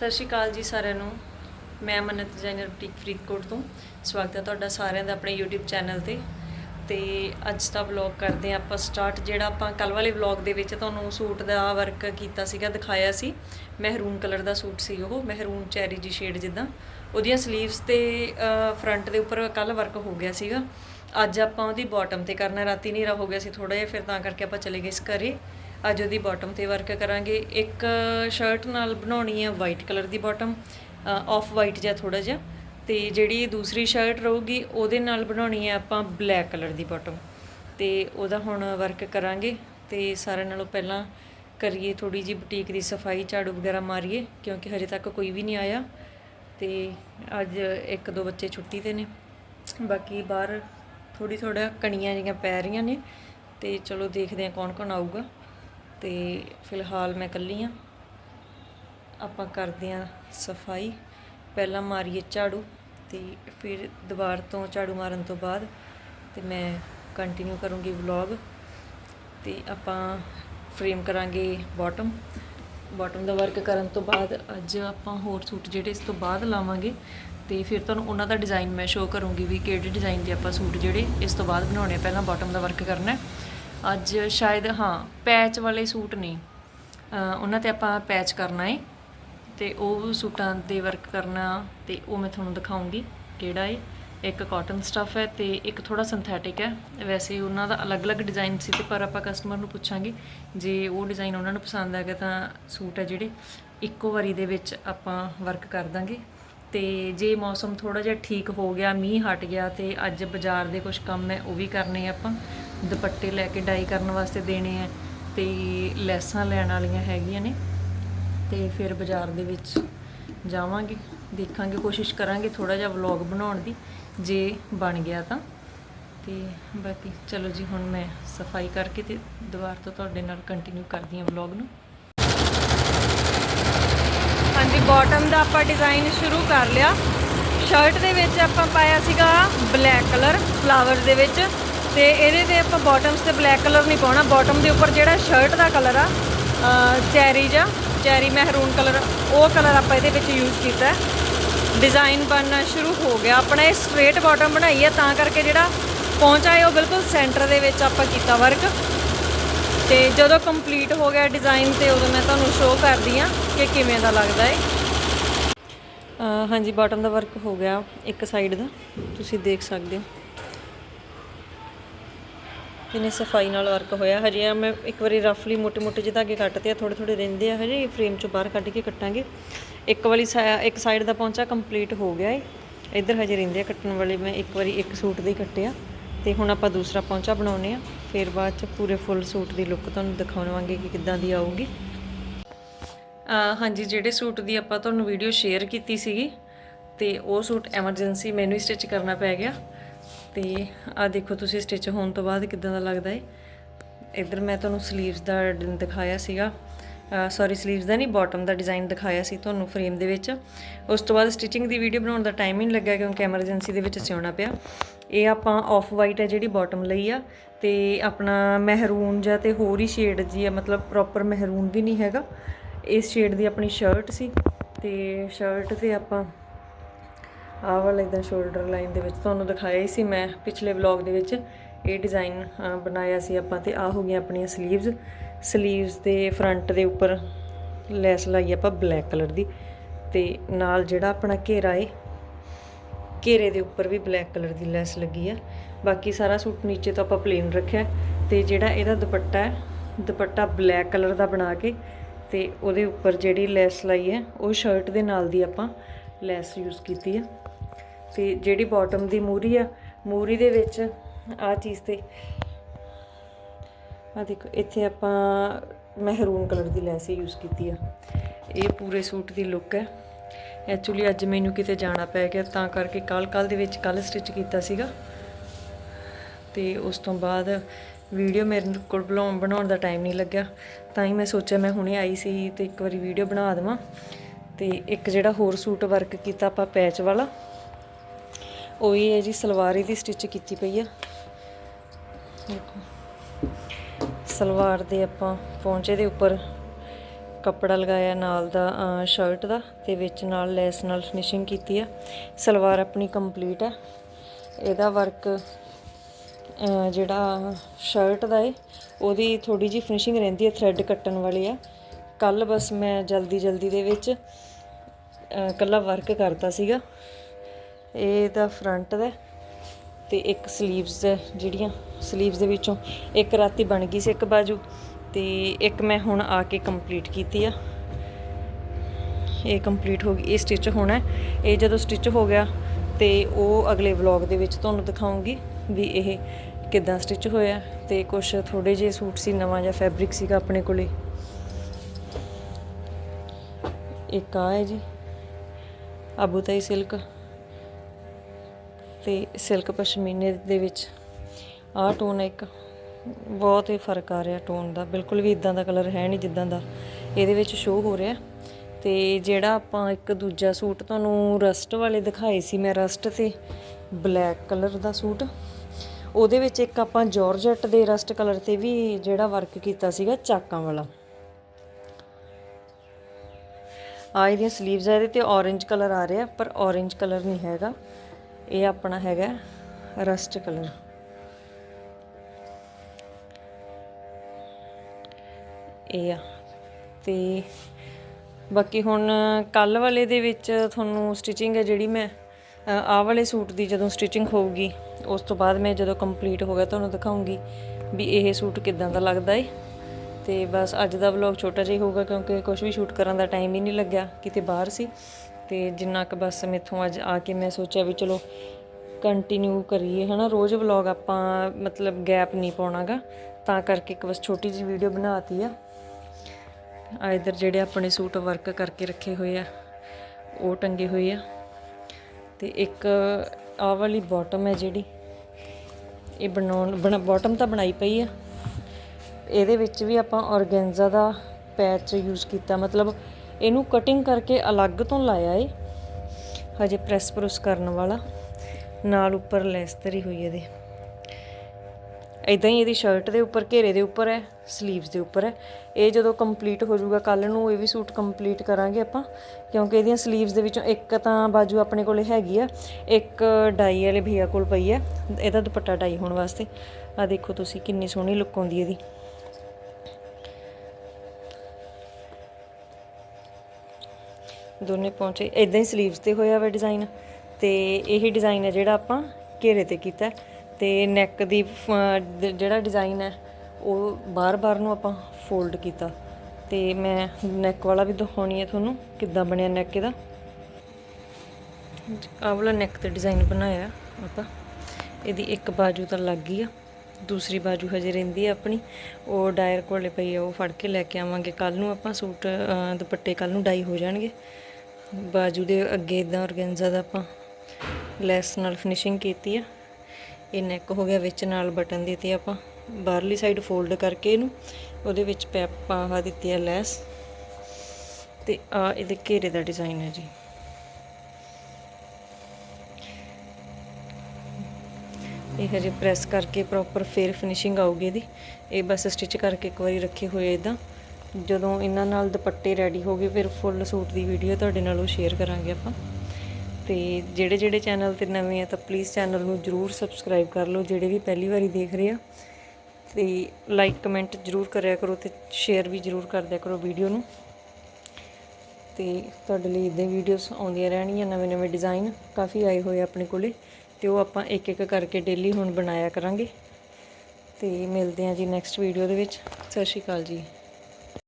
ਸਤਿ ਸ਼੍ਰੀ ਅਕਾਲ ਜੀ ਸਾਰਿਆਂ ਨੂੰ। ਮੈਂ ਮੰਨਤ ਡਿਜ਼ਾਈਨਰ ਬੁਟੀਕ ਫਰੀਦਕੋਟ ਤੋਂ। ਸਵਾਗਤ ਹੈ ਤੁਹਾਡਾ ਸਾਰਿਆਂ ਦਾ ਆਪਣੇ YouTube ਚੈਨਲ ਤੇ। ਤੇ ਅੱਜ ਦਾ ਵਲੌਗ ਕਰਦੇ ਹਾਂ ਆਪਾਂ ਸਟਾਰਟ ਜਿਹੜਾ ਆਪਾਂ ਕੱਲ ਵਾਲੇ ਵਲੌਗ ਦੇ ਵਿੱਚ ਤੁਹਾਨੂੰ ਸੂਟ ਦਾ ਵਰਕ ਕੀਤਾ ਸੀਗਾ, ਦਿਖਾਇਆ ਸੀ। ਮਹਿਰੂਨ ਕਲਰ ਦਾ ਸੂਟ ਸੀ ਉਹ, ਮਹਿਰੂਨ ਚੈਰੀ ਜੀ ਸ਼ੇਡ ਜਿੱਦਾਂ। ਉਹਦੀਆਂ ਸਲੀਵਸ ਤੇ ਫਰੰਟ ਦੇ ਉੱਪਰ ਕੱਲ ਵਰਕ ਹੋ ਗਿਆ ਸੀਗਾ। ਅੱਜ ਆਪਾਂ ਉਹਦੀ ਬਾਟਮ ਤੇ ਕਰਨਾ, ਰਾਤੀ ਹਨੇਰਾ ਹੋ ਗਿਆ ਸੀ ਥੋੜਾ ਜਿਹਾ, ਫਿਰ ਤਾਂ ਕਰਕੇ ਆਪਾਂ ਚਲੇ ਗਏ ਇਸ ਘਰੇ। ਅੱਜ ਉਹਦੀ ਬਾਟਮ ਤੇ ਵਰਕ ਕਰਾਂਗੇ। ਇੱਕ ਸ਼ਰਟ ਨਾਲ ਬਣਾਉਣੀ ਹੈ ਵਾਈਟ ਕਲਰ ਦੀ ਬਾਟਮ ਆਫ ਵਾਈਟ ਜਿਹਾ ਥੋੜਾ ਜਿਹਾ। ਤੇ ਜਿਹੜੀ ਦੂਸਰੀ ਸ਼ਰਟ ਰਹੂਗੀ, ਉਹਦੇ ਨਾਲ ਬਣਾਉਣੀ ਹੈ ਆਪਾਂ ਬਲੈਕ ਕਲਰ ਦੀ ਬਾਟਮ ਤੇ ਉਹਦਾ ਹੁਣ ਵਰਕ ਕਰਾਂਗੇ। ਤੇ ਸਾਰਿਆਂ ਨਾਲੋਂ ਪਹਿਲਾਂ ਕਰੀਏ ਥੋੜੀ ਜੀ ਬੁਟੀਕ ਦੀ ਸਫ਼ਾਈ, ਝਾੜੂ ਵਗੈਰਾ ਮਾਰੀਏ, ਕਿਉਂਕਿ ਹਜੇ ਤੱਕ ਕੋਈ ਵੀ ਨਹੀਂ ਆਇਆ। ਤੇ ਅੱਜ ਇੱਕ ਦੋ ਬੱਚੇ ਛੁੱਟੀ ਤੇ ਨੇ। ਬਾਕੀ ਬਾਹਰ ਥੋੜੀ ਥੋੜਾ ਕਣੀਆਂ ਜਿਹੀਆਂ ਪੈ ਰਹੀਆਂ ਨੇ। ਤੇ ਚਲੋ ਦੇਖਦੇ ਹਾਂ ਕੌਣ ਕੌਣ ਆਊਗਾ। ਤੇ ਫਿਲਹਾਲ ਮੈਂ ਇਕੱਲੀ ਆ। ਆਪਾਂ ਕਰਦੇ ਹਾਂ ਸਫ਼ਾਈ। ਪਹਿਲਾਂ ਮਾਰੀਏ ਝਾੜੂ ਤੇ ਫਿਰ ਦੁਬਾਰ ਤੋਂ ਝਾੜੂ ਮਾਰਨ ਤੋਂ ਬਾਅਦ ਤੇ ਮੈਂ ਕੰਟੀਨਿਊ ਕਰੂੰਗੀ ਵਲੌਗ ਤੇ ਆਪਾਂ ਫਰੇਮ ਕਰਾਂਗੇ ਬਾਟਮ ਬਾਟਮ ਦਾ ਵਰਕ ਕਰਨ ਤੋਂ ਬਾਅਦ ਅੱਜ ਆਪਾਂ ਹੋਰ ਸੂਟ ਜਿਹੜੇ ਇਸ ਤੋਂ ਬਾਅਦ ਲਾਵਾਂਗੇ ਤੇ ਫਿਰ ਤੁਹਾਨੂੰ ਉਹਨਾਂ ਦਾ ਡਿਜ਼ਾਈਨ ਮੈਂ ਸ਼ੋਅ ਕਰੂੰਗੀ ਵੀ ਕਿਹੜੇ ਡਿਜ਼ਾਈਨ ਦੇ ਆਪਾਂ ਸੂਟ ਜਿਹੜੇ ਇਸ ਤੋਂ ਬਾਅਦ ਬਣਾਉਣੇ ਆ। ਪਹਿਲਾਂ ਬਾਟਮ ਦਾ ਵਰਕ ਕਰਨਾ ਹੈ। ਅੱਜ ਸ਼ਾਇਦ, ਹਾਂ ਪੈਚ ਵਾਲੇ ਸੂਟ ਨੇ। ਉਹਨਾਂ ਤੇ ਆਪਾਂ ਪੈਚ ਕਰਨਾ ਹੈ ਤੇ ਉਹ ਸੂਟਾਂ ਤੇ ਵਰਕ ਕਰਨਾ, ਤੇ ਉਹ ਮੈਂ ਤੁਹਾਨੂੰ ਦਿਖਾਉਂਗੀ ਕਿਹੜਾ ਹੈ ਇੱਕ ਕਾਟਨ ਸਟਫ ਹੈ ਤੇ ਇੱਕ ਥੋੜਾ ਸਿੰਥੈਟਿਕ ਹੈ। ਵੈਸੇ ਉਹਨਾਂ ਦਾ ਅਲੱਗ-ਅਲੱਗ ਡਿਜ਼ਾਈਨ ਸੀ ਤੇ ਪਰ ਆਪਾਂ ਕਸਟਮਰ ਨੂੰ ਪੁੱਛਾਂਗੇ, ਜੇ ਉਹ ਡਿਜ਼ਾਈਨ ਉਹਨਾਂ ਨੂੰ ਪਸੰਦ ਆ ਗਿਆ ਤਾਂ ਸੂਟ ਹੈ ਜਿਹੜੇ, ਇੱਕੋ ਵਾਰੀ ਦੇ ਵਿੱਚ ਆਪਾਂ ਵਰਕ ਕਰ ਦਾਂਗੇ। ਤੇ ਜੇ ਮੌਸਮ ਥੋੜਾ ਜਿਹਾ ਠੀਕ ਹੋ ਗਿਆ, ਮੀਂਹ ਹਟ ਗਿਆ ਤੇ ਅੱਜ ਬਾਜ਼ਾਰ ਦੇ ਕੁਝ ਕੰਮ ਹੈ, ਉਹ ਵੀ ਕਰਨੇ ਆਪਾਂ। ਦੁਪੱਟੇ ਲੈ ਕੇ ਡਾਈ ਕਰਨ ਵਾਸਤੇ ਦੇਣੇ ਆ ਤੇ ਲੈਸਾਂ ਲੈਣ ਵਾਲੀਆਂ ਹੈਗੀਆਂ ਨੇ ਤੇ ਫਿਰ ਬਾਜ਼ਾਰ ਦੇ ਵਿੱਚ ਜਾਵਾਂਗੇ, ਦੇਖਾਂਗੇ, ਕੋਸ਼ਿਸ਼ ਕਰਾਂਗੇ ਥੋੜਾ ਜਿਹਾ ਵਲੌਗ ਬਣਾਉਣ ਦੀ, ਜੇ ਬਣ ਗਿਆ ਤਾਂ। ਤੇ ਬਾਕੀ ਚਲੋ ਜੀ, ਹੁਣ ਮੈਂ ਸਫ਼ਾਈ ਕਰਕੇ ਤੇ ਦੁਬਾਰਾ ਤੋਂ ਤੁਹਾਡੇ ਨਾਲ ਕੰਟੀਨਿਊ ਕਰਦੀ ਹਾਂ ਵਲੌਗ ਨੂੰ। ਹਾਂਜੀ ਬਾਟਮ ਦਾ ਆਪਾਂ ਡਿਜ਼ਾਈਨ ਸ਼ੁਰੂ ਕਰ ਲਿਆ। ਸ਼ਰਟ ਦੇ ਵਿੱਚ ਆਪਾਂ ਪਾਇਆ ਸੀਗਾ ਬਲੈਕ ਕਲਰ ਫਲਾਵਰ ਦੇ ਵਿੱਚ। ਤੇ ਇਹਦੇ ਤੇ ਆਪਾਂ ਬਾਟਮਸ ਤੇ ਬਲੈਕ ਕਲਰ ਨਹੀਂ ਪਾਉਣਾ। ਬਾਟਮ ਦੇ ਉੱਪਰ ਜਿਹੜਾ ਸ਼ਰਟ ਦਾ ਕਲਰ ਆ ਚੈਰੀ ਜਾਂ ਚੈਰੀ ਮਹਿਰੂਨ ਕਲਰ ਉਹ ਕਲਰ ਆਪਾਂ ਇਹਦੇ ਵਿੱਚ ਯੂਜ਼ ਕੀਤਾ ਹੈ। ਡਿਜ਼ਾਈਨ ਬਣਨਾ ਸ਼ੁਰੂ ਹੋ ਗਿਆ। ਆਪਣਾ ਇਹ ਸਟ੍ਰੇਟ ਬਾਟਮ ਬਣਾਈ ਹੈ, ਤਾਂ ਕਰਕੇ ਜਿਹੜਾ ਪਹੁੰਚਾ ਹੈ ਉਹ ਬਿਲਕੁਲ ਸੈਂਟਰ ਦੇ ਵਿੱਚ ਆਪਾਂ ਕੀਤਾ ਵਰਕ ਤੇ ਜਦੋਂ ਕੰਪਲੀਟ ਹੋ ਗਿਆ ਡਿਜ਼ਾਈਨ ਤੇ, ਉਦੋਂ ਮੈਂ ਤੁਹਾਨੂੰ ਸ਼ੋਅ ਕਰਦੀ ਆ ਕਿ ਕਿਵੇਂ ਦਾ ਲੱਗਦਾ ਹੈ। ਹਾਂਜੀ ਬਾਟਮ ਦਾ ਵਰਕ ਹੋ ਗਿਆ ਇੱਕ ਸਾਈਡ ਦਾ। ਤੁਸੀਂ ਦੇਖ ਸਕਦੇ ਹੋ। ਇਹਨੇ ਸਫ਼ਾਈ ਨਾਲ ਵਰਕ ਹੋਇਆ। ਹਜੇ ਆ ਮੈਂ ਇੱਕ ਵਾਰੀ ਰਫਲੀ ਮੋਟੇ-ਮੋਟੇ ਜਿਹੇ ਧਾਗੇ ਕੱਟਦੇ ਆ ਥੋੜੇ ਥੋੜੇ ਰਹਿੰਦੇ ਆ ਹਜੇ ਫਰੇਮ ਚੋਂ ਬਾਹਰ ਕੱਢ ਕੇ ਕੱਟਾਂਗੇ। ਇੱਕ ਵਾਲੀ ਇੱਕ ਸਾਈਡ ਦਾ ਪੌਂਚਾ ਕੰਪਲੀਟ ਹੋ ਗਿਆ ਏ। ਇੱਧਰ ਹਜੇ ਰਹਿੰਦੇ ਆ ਕੱਟਣ ਵਾਲੇ, ਮੈਂ ਇੱਕ ਵਾਰੀ ਇੱਕ ਸੂਟ ਦੇ ਕੱਟਿਆ ਤੇ ਹੁਣ ਆਪਾਂ ਦੂਸਰਾ ਪੌਂਚਾ ਬਣਾਉਨੇ ਆ। ਫਿਰ ਬਾਅਦ ਚ ਪੂਰੇ ਫੁੱਲ ਸੂਟ ਦੀ ਲੁੱਕ ਤੁਹਾਨੂੰ ਦਿਖਾਉਣਾਂਗੇ ਕਿ ਕਿੱਦਾਂ ਦੀ ਆਊਗੀ। ਹਾਂਜੀ, ਜਿਹੜੇ ਸੂਟ ਦੀ ਆਪਾਂ ਤੁਹਾਨੂੰ ਵੀਡੀਓ ਸ਼ੇਅਰ ਕੀਤੀ ਸੀਗੀ, ਤੇ ਉਹ ਸੂਟ ਐਮਰਜੈਂਸੀ ਮੈਨੂੰ ਹੀ ਸਟਿਚ ਕਰਨਾ ਪੈ ਗਿਆ। ਤੇ ਆ ਦੇਖੋ ਤੁਸੀਂ ਸਟਿਚ ਹੋਣ ਤੋਂ ਬਾਅਦ ਕਿਦਾਂ ਦਾ ਲੱਗਦਾ ਏ। ਇੱਧਰ ਮੈਂ ਤੁਹਾਨੂੰ 슬ੀਵਸ ਦਾ ਦਿਖਾਇਆ ਸੀਗਾ। ਸੌਰੀ 슬ੀਵਸ ਦਾ ਨਹੀਂ ਬਾਟਮ ਦਾ ਡਿਜ਼ਾਈਨ ਦਿਖਾਇਆ ਸੀ ਤੁਹਾਨੂੰ ਫਰੇਮ ਦੇ ਵਿੱਚ। ਉਸ ਤੋਂ ਬਾਅਦ ਸਟਿਚਿੰਗ ਦੀ ਵੀਡੀਓ ਬਣਾਉਣ ਦਾ ਟਾਈਮ ਹੀ ਨਹੀਂ ਲੱਗਾ ਕਿਉਂਕਿ ਐਮਰਜੈਂਸੀ ਦੇ ਵਿੱਚ ਸਿਉਣਾ ਪਿਆ। ਇਹ ਆਪਾਂ ਆਫ ਵਾਈਟ ਹੈ ਜਿਹੜੀ ਬਾਟਮ ਲਈ ਆ ਤੇ ਆਪਣਾ ਮਹਿਰੂਨ ਜਾਂ ਤੇ ਹੋਰ ਹੀ ਸ਼ੇਡ ਜੀ ਆ, ਮਤਲਬ ਪ੍ਰੋਪਰ ਮਹਿਰੂਨ ਵੀ ਨਹੀਂ ਹੈਗਾ। ਇਸ ਸ਼ੇਡ ਦੀ ਆਪਣੀ ਸ਼ਰਟ ਸੀ ਤੇ ਸ਼ਰਟ ਤੇ ਆਪਾਂ ਆਹ ਵਾਲਾ ਇਦਾਂ ਸ਼ੋਲਡਰ ਲਾਈਨ ਦੇ ਵਿੱਚ ਤੁਹਾਨੂੰ ਦਿਖਾਇਆ ਹੀ ਸੀ ਮੈਂ ਪਿਛਲੇ ਵਲੌਗ ਦੇ ਵਿੱਚ। ਇਹ ਡਿਜ਼ਾਈਨ ਬਣਾਇਆ ਸੀ ਆਪਾਂ ਤੇ ਆਹ ਹੋ ਗਈਆਂ ਆਪਣੀਆਂ 슬ੀਵਸ 슬ੀਵਸ ਦੇ ਫਰੰਟ ਦੇ ਉੱਪਰ ਲੈਸ ਲਾਈ ਆਪਾਂ ਬਲੈਕ ਕਲਰ ਦੀ ਤੇ ਨਾਲ ਜਿਹੜਾ ਆਪਣਾ ਘੇਰਾ ਏ, ਘੇਰੇ ਦੇ ਉੱਪਰ ਵੀ ਬਲੈਕ ਕਲਰ ਦੀ ਲੈਸ ਲੱਗੀ ਆ। ਬਾਕੀ ਸਾਰਾ ਸੂਟ ਨੀਚੇ ਤੋਂ ਆਪਾਂ ਪਲੇਨ ਰੱਖਿਆ ਤੇ ਜਿਹੜਾ ਇਹਦਾ ਦੁਪੱਟਾ ਹੈ, ਦੁਪੱਟਾ ਬਲੈਕ ਕਲਰ ਦਾ ਬਣਾ ਕੇ ਤੇ ਉਹਦੇ ਉੱਪਰ ਜਿਹੜੀ ਲੈਸ ਲਾਈ ਹੈ, ਉਹ ਸ਼ਰਟ ਦੇ ਨਾਲ ਦੀ ਆਪਾਂ ਲੈਸ ਯੂਜ਼ ਕੀਤੀ ਆ। ਤੇ ਜਿਹੜੀ ਬਾਟਮ ਦੀ ਮੂਰੀ ਆ, ਮੂਰੀ ਦੇ ਵਿੱਚ ਆ ਚੀਜ਼ ਤੇ ਆ ਦੇਖੋ, ਇੱਥੇ ਆਪਾਂ ਮਹਿਰੂਨ ਕਲਰ ਦੀ ਲੈਸ ਯੂਜ਼ ਕੀਤੀ ਆ। ਇਹ ਪੂਰੇ ਸੂਟ ਦੀ ਲੁੱਕ ਹੈ। ਐਕਚੁਅਲੀ ਅੱਜ ਮੈਨੂੰ ਕਿਤੇ ਜਾਣਾ ਪੈ ਗਿਆ, ਤਾਂ ਕਰਕੇ ਕੱਲ ਕੱਲ ਦੇ ਵਿੱਚ ਕੱਲ ਸਟਿਚ ਕੀਤਾ ਸੀਗਾ। ਤੇ ਉਸ ਤੋਂ ਬਾਅਦ ਵੀਡੀਓ ਮੇਰੇ ਕੋਲ ਬਣਾਉਣ ਬਣਾਉਣ ਦਾ ਟਾਈਮ ਨਹੀਂ ਲੱਗਿਆ। ਤਾਂ ਹੀ ਮੈਂ ਸੋਚਿਆ ਮੈਂ ਹੁਣੇ ਆਈ ਸੀ ਤੇ ਇੱਕ ਵਾਰੀ ਵੀਡੀਓ ਬਣਾ ਦੇਵਾਂ। ਤੇ ਇੱਕ ਜਿਹੜਾ ਹੋਰ ਸੂਟ ਵਰਕ ਕੀਤਾ ਆਪਾਂ ਪੈਚ ਵਾਲਾ ਉਹ ਹੀ ਹੈ ਜੀ, ਸਲਵਾਰ ਇਹਦੀ ਸਟਿਚ ਕੀਤੀ ਪਈ ਆ। ਦੇਖੋ। ਸਲਵਾਰ ਦੇ ਆਪਾਂ ਪੌਂਚੇ ਦੇ ਉੱਪਰ ਕੱਪੜਾ ਲਗਾਇਆ ਨਾਲ ਦਾ ਸ਼ਰਟ ਦਾ ਤੇ ਵਿੱਚ ਨਾਲ ਲੈਸ ਨਾਲ ਫਿਨਿਸ਼ਿੰਗ ਕੀਤੀ ਆ। ਸਲਵਾਰ ਆਪਣੀ ਕੰਪਲੀਟ ਹੈ ਇਹਦਾ ਵਰਕ ਜਿਹੜਾ ਸ਼ਰਟ ਦਾ ਏ, ਉਹਦੀ ਥੋੜੀ ਜੀ ਫਿਨਿਸ਼ਿੰਗ ਰਹਿੰਦੀ ਹੈ ਥ੍ਰੈਡ ਕੱਟਣ ਵਾਲੀ ਆ। ਕੱਲ ਬਸ ਮੈਂ ਜਲਦੀ ਜਲਦੀ ਦੇ ਵਿੱਚ, ਅਹ ਕੱਲਾ ਵਰਕ ਕਰਤਾ ਸੀਗਾ। ਇਹਦਾ ਫਰੰਟ ਦਾ ਤੇ ਇੱਕ ਸਲੀਵਸ ਜਿਹੜੀਆਂ ਸਲੀਵਸ ਦੇ ਵਿੱਚੋਂ ਇੱਕ ਰਾਤੀ ਬਣ ਗਈ ਸੀ ਇੱਕ ਬਾਜੂ ਤੇ ਇੱਕ ਮੈਂ ਹੁਣ ਆ ਕੇ ਕੰਪਲੀਟ ਕੀਤੀ ਆ। ਇਹ ਕੰਪਲੀਟ ਹੋ ਗਈ, ਇਹ ਸਟਿਚ ਹੋਣਾ ਇਹ ਜਦੋਂ ਸਟਿਚ ਹੋ ਗਿਆ ਤੇ ਉਹ ਅਗਲੇ ਵਲੌਗ ਦੇ ਵਿੱਚ ਤੁਹਾਨੂੰ ਦਿਖਾਉਂਗੀ ਵੀ ਇਹ ਕਿੱਦਾਂ ਸਟਿਚ ਹੋਇਆ ਤੇ ਕੁਝ ਥੋੜੇ ਜਿਹੇ ਸੂਟ ਸੀ, ਨਵਾਂ ਜਿਹਾ ਫੈਬਰਿਕ ਸੀਗਾ ਆਪਣੇ ਕੋਲੇ। ਇੱਕ ਆ ਹੈ ਜੀ ਅਬੂਤਾਈ ਸਿਲਕ ਤੇ ਸਿਲਕ ਪਸ਼ਮੀਨੇ ਦੇ ਵਿੱਚ। ਆਹ ਟੋਨ ਇੱਕ ਬਹੁਤ ਹੀ ਫ਼ਰਕ ਆ ਰਿਹਾ ਟੋਨ ਦਾ। ਬਿਲਕੁਲ ਵੀ ਇਦਾਂ ਦਾ ਕਲਰ ਹੈ ਨਹੀਂ ਜਿੱਦਾਂ ਦਾ ਇਹਦੇ ਵਿੱਚ ਸ਼ੋਅ ਹੋ ਰਿਹਾ। ਤੇ ਜਿਹੜਾ ਆਪਾਂ ਇੱਕ ਦੂਜਾ ਸੂਟ ਤੁਹਾਨੂੰ ਰਸਟ ਵਾਲੇ ਦਿਖਾਏ ਸੀ, ਮੈਂ ਰਸਟ ਤੇ ਬਲੈਕ ਕਲਰ ਦਾ ਸੂਟ। ਉਹਦੇ ਵਿੱਚ ਇੱਕ ਆਪਾਂ ਜਾਰਜਟ ਦੇ ਰਸਟ ਕਲਰ ਤੇ ਵੀ ਜਿਹੜਾ ਵਰਕ ਕੀਤਾ ਸੀਗਾ, ਚਾਕਾਂ ਵਾਲਾ। ਆ ਇਹਦੀਆਂ ਸਲੀਵਸ ਆ ਇਹਦੇ ਤੇ orange ਕਲਰ ਆ ਰਿਹਾ, ਪਰ orange ਕਲਰ ਨਹੀਂ ਹੈਗਾ। ਇਹ ਆਪਣਾ ਹੈਗਾ ਰਸਟ ਕਲਰ। ਇਹ ਆ। ਤੇ ਬਾਕੀ ਹੁਣ ਕੱਲ ਵਾਲੇ ਦੇ ਵਿੱਚ ਤੁਹਾਨੂੰ ਸਟਿਚਿੰਗ ਹੈ ਜਿਹੜੀ ਮੈਂ ਆਹ ਵਾਲੇ ਸੂਟ ਦੀ ਜਦੋਂ ਸਟਿਚਿੰਗ ਹੋਊਗੀ, ਉਸ ਤੋਂ ਬਾਅਦ ਮੈਂ ਜਦੋਂ ਕੰਪਲੀਟ ਹੋ ਗਿਆ ਤੁਹਾਨੂੰ ਦਿਖਾਉਂਗੀ ਵੀ ਇਹ ਸੂਟ ਕਿਦਾਂ ਦਾ ਲੱਗਦਾ ਏ। ਤੇ ਬਸ ਅੱਜ ਦਾ ਵਲੌਗ ਛੋਟਾ ਜਿਹਾ ਹੋਊਗਾ ਕਿਉਂਕਿ ਕੁਝ ਵੀ ਸ਼ੂਟ ਕਰਨ ਦਾ ਟਾਈਮ ਹੀ ਨਹੀਂ ਲੱਗਿਆ, ਕਿਤੇ ਬਾਹਰ ਸੀ। ਤੇ ਜਿੰਨਾ ਕੁ ਬਸ ਮੇਥੋਂ ਅੱਜ ਆ ਕੇ ਮੈਂ ਸੋਚਿਆ ਵੀ ਚਲੋ ਕੰਟੀਨਿਊ ਕਰੀਏ, ਹਨਾ? ਰੋਜ਼ ਵਲੌਗ ਆਪਾਂ ਮਤਲਬ ਗੈਪ ਨਹੀਂ ਪਾਉਣਾਗਾ। ਤਾਂ ਕਰਕੇ ਇੱਕ ਬਸ ਛੋਟੀ ਜਿਹੀ ਵੀਡੀਓ ਬਣਾਤੀ ਆ। ਆ ਇਧਰ ਜਿਹੜੇ ਆਪਣੇ ਸੂਟ ਵਰਕ ਕਰਕੇ ਰੱਖੇ ਹੋਏ ਆ, ਉਹ ਟੰਗੇ ਹੋਏ ਆ। ਤੇ ਇੱਕ ਆ ਵਾਲੀ ਬਾਟਮ ਹੈ ਜਿਹੜੀ, ਇਹ ਬਣਾਉਣ, ਬਣਾ ਬਾਟਮ ਤਾਂ ਬਣਾਈ ਪਈ ਆ। ਇਹਦੇ ਵਿੱਚ ਵੀ ਆਪਾਂ ਔਰਗੈਂਜ਼ਾ ਦਾ ਪੈਚ ਯੂਜ਼ ਕੀਤਾ। ਮਤਲਬ ਇਹਨੂੰ ਕਟਿੰਗ ਕਰਕੇ ਅਲੱਗ ਤੋਂ ਲਾਇਆ ਏ। ਹਜੇ ਪ੍ਰੈਸ ਪ੍ਰੈਸ ਕਰਨ ਵਾਲਾ। ਨਾਲ ਉੱਪਰ ਲੈਸ ਤਰੀ ਹੋਈ ਇਹਦੇ। ਇਦਾਂ ਹੀ ਇਹਦੀ ਸ਼ਰਟ ਦੇ ਉੱਪਰ, ਘੇਰੇ ਦੇ ਉੱਪਰ ਹੈ 슬ੀਵਸ ਦੇ ਉੱਪਰ ਹੈ। ਇਹ ਜਦੋਂ ਕੰਪਲੀਟ ਹੋ ਜਾਊਗਾ ਕੱਲ ਨੂੰ ਇਹ ਵੀ ਸੂਟ ਕੰਪਲੀਟ ਕਰਾਂਗੇ ਆਪਾਂ। ਕਿਉਂਕਿ ਇਹਦੀਆਂ 슬ੀਵਸ ਦੇ ਵਿੱਚੋਂ ਇੱਕ ਤਾਂ ਬਾਜੂ ਆਪਣੇ ਕੋਲੇ ਹੈਗੀ ਆ, ਇੱਕ ਡਾਈ ਵਾਲੇ ਭਈਆ ਕੋਲ ਪਈ ਹੈ ਇਹਦਾ ਦੁਪੱਟਾ ਡਾਈ ਹੋਣ ਵਾਸਤੇ। ਆ ਦੇਖੋ ਤੁਸੀਂ ਕਿੰਨੀ ਸੋਹਣੀ ਲੁੱਕ ਆਉਂਦੀ ਇਹਦੀ। ਦੋਨੇ ਪਹੁੰਚੇ। ਇਦਾਂ ਹੀ 슬ੀਵਸ ਤੇ ਹੋਇਆ ਵਾ ਡਿਜ਼ਾਈਨ ਤੇ ਇਹ ਡਿਜ਼ਾਈਨ ਹੈ ਜਿਹੜਾ ਆਪਾਂ ਘੇਰੇ ਤੇ ਕੀਤਾ ਹੈ। ਤੇ ਨੈਕ ਦੀ ਜਿਹੜਾ ਡਿਜ਼ਾਈਨ ਹੈ, ਉਹ ਬਾਰ-ਬਾਰ ਨੂੰ ਆਪਾਂ ਫੋਲਡ ਕੀਤਾ। ਤੇ ਮੈਂ ਨੈਕ ਵਾਲਾ ਵੀ ਦਿਖਾਉਣੀ ਹੈ ਤੁਹਾਨੂੰ, ਕਿੱਦਾਂ ਬਣਿਆ ਨੈਕ ਇਹਦਾ। ਆਹ ਵਾਲਾ ਨੈਕ ਤੇ ਡਿਜ਼ਾਈਨ ਬਣਾਇਆ ਆਪਾਂ। ਇਹਦੀ ਇੱਕ ਬਾਜੂ ਤਾਂ ਲੱਗ ਗਈ ਆ, ਦੂਸਰੀ ਬਾਜੂ ਹਜੇ ਰਹਿੰਦੀ ਆ ਆਪਣੀ। ਉਹ ਡਾਇਰ ਕੋਲੇ ਪਈ ਆ, ਉਹ ਫੜ ਕੇ ਲੈ ਕੇ ਆਵਾਂਗੇ। ਕੱਲ ਨੂੰ ਆਪਾਂ ਸੂਟ ਦੁਪੱਟੇ ਕੱਲ ਨੂੰ ਡਾਈ ਹੋ ਜਾਣਗੇ। ਬਾਜੂ ਦੇ ਅੱਗੇ ਇਦਾਂ ਔਰਗੈਂਜ਼ਾ ਦਾ ਆਪਾਂ ਲੈਸ ਨਾਲ ਫਿਨਿਸ਼ਿੰਗ ਕੀਤੀ ਆ। ਇਹ ਨੈਕ ਹੋ ਗਿਆ ਵਿੱਚ ਨਾਲ ਬਟਨ ਦਿੱਤੇ ਆਪਾਂ। ਬਾਹਰਲੀ ਸਾਈਡ ਫੋਲਡ ਕਰਕੇ ਇਹਨੂੰ, ਉਹਦੇ ਵਿੱਚ ਪੈਪਾਂ ਪਾ ਦਿੱਤੀ ਆ ਲੈਸ ਤੇ ਆ ਇਹਦੇ ਘੇਰੇ ਦਾ ਡਿਜ਼ਾਈਨ ਹੈ ਜੀ। ਇਹ ਹਜੇ ਪ੍ਰੈਸ ਕਰਕੇ ਪ੍ਰੋਪਰ ਫੇਰ ਫਿਨਿਸ਼ਿੰਗ ਆਊਗੀ ਇਹਦੀ। ਇਹ ਬਸ ਸਟਿਚ ਕਰਕੇ ਇੱਕ ਵਾਰੀ ਰੱਖੇ ਹੋਏ ਇਦਾਂ ਜਦੋਂ ਇਹਨਾਂ ਨਾਲ ਦੁਪੱਟੇ ਰੈਡੀ ਹੋ ਗਏ, ਫਿਰ ਫੁੱਲ ਸੂਟ ਦੀ ਵੀਡੀਓ ਤੁਹਾਡੇ ਨਾਲ ਉਹ ਸ਼ੇਅਰ ਕਰਾਂਗੇ ਆਪਾਂ। ਤੇ ਜਿਹੜੇ ਜਿਹੜੇ ਚੈਨਲ ਤੇ ਨਵੇਂ ਆ, ਤਾਂ ਪਲੀਜ਼ ਚੈਨਲ ਨੂੰ ਜਰੂਰ ਸਬਸਕ੍ਰਾਈਬ ਕਰ ਲਓ, ਜਿਹੜੇ ਵੀ ਪਹਿਲੀ ਵਾਰੀ ਦੇਖ ਰਹੇ ਆ। ਤੇ ਲਾਈਕ ਕਮੈਂਟ ਜਰੂਰ ਕਰਿਆ ਕਰੋ ਤੇ ਸ਼ੇਅਰ ਵੀ ਜਰੂਰ ਕਰ ਦਿਆ ਕਰੋ ਵੀਡੀਓ ਨੂੰ। ਤੇ ਤੁਹਾਡੇ ਲਈ ਇਦਾਂ ਵੀਡੀਓਜ਼ ਆਉਂਦੀਆਂ ਰਹਿਣਗੀਆਂ, ਨਵੇਂ ਨਵੇਂ ਡਿਜ਼ਾਈਨ ਕਾਫੀ ਆਏ ਹੋਏ ਆ ਆਪਣੇ ਕੋਲੇ, ਤੇ ਉਹ ਆਪਾਂ ਇੱਕ ਇੱਕ ਕਰਕੇ ਡੇਲੀ ਹੁਣ ਬਣਾਇਆ ਕਰਾਂਗੇ। ਤੇ ਮਿਲਦੇ ਹਾਂ ਜੀ ਨੈਕਸਟ ਵੀਡੀਓ ਦੇ ਵਿੱਚ। ਸਤਿ ਸ਼੍ਰੀ ਅਕਾਲ ਜੀ।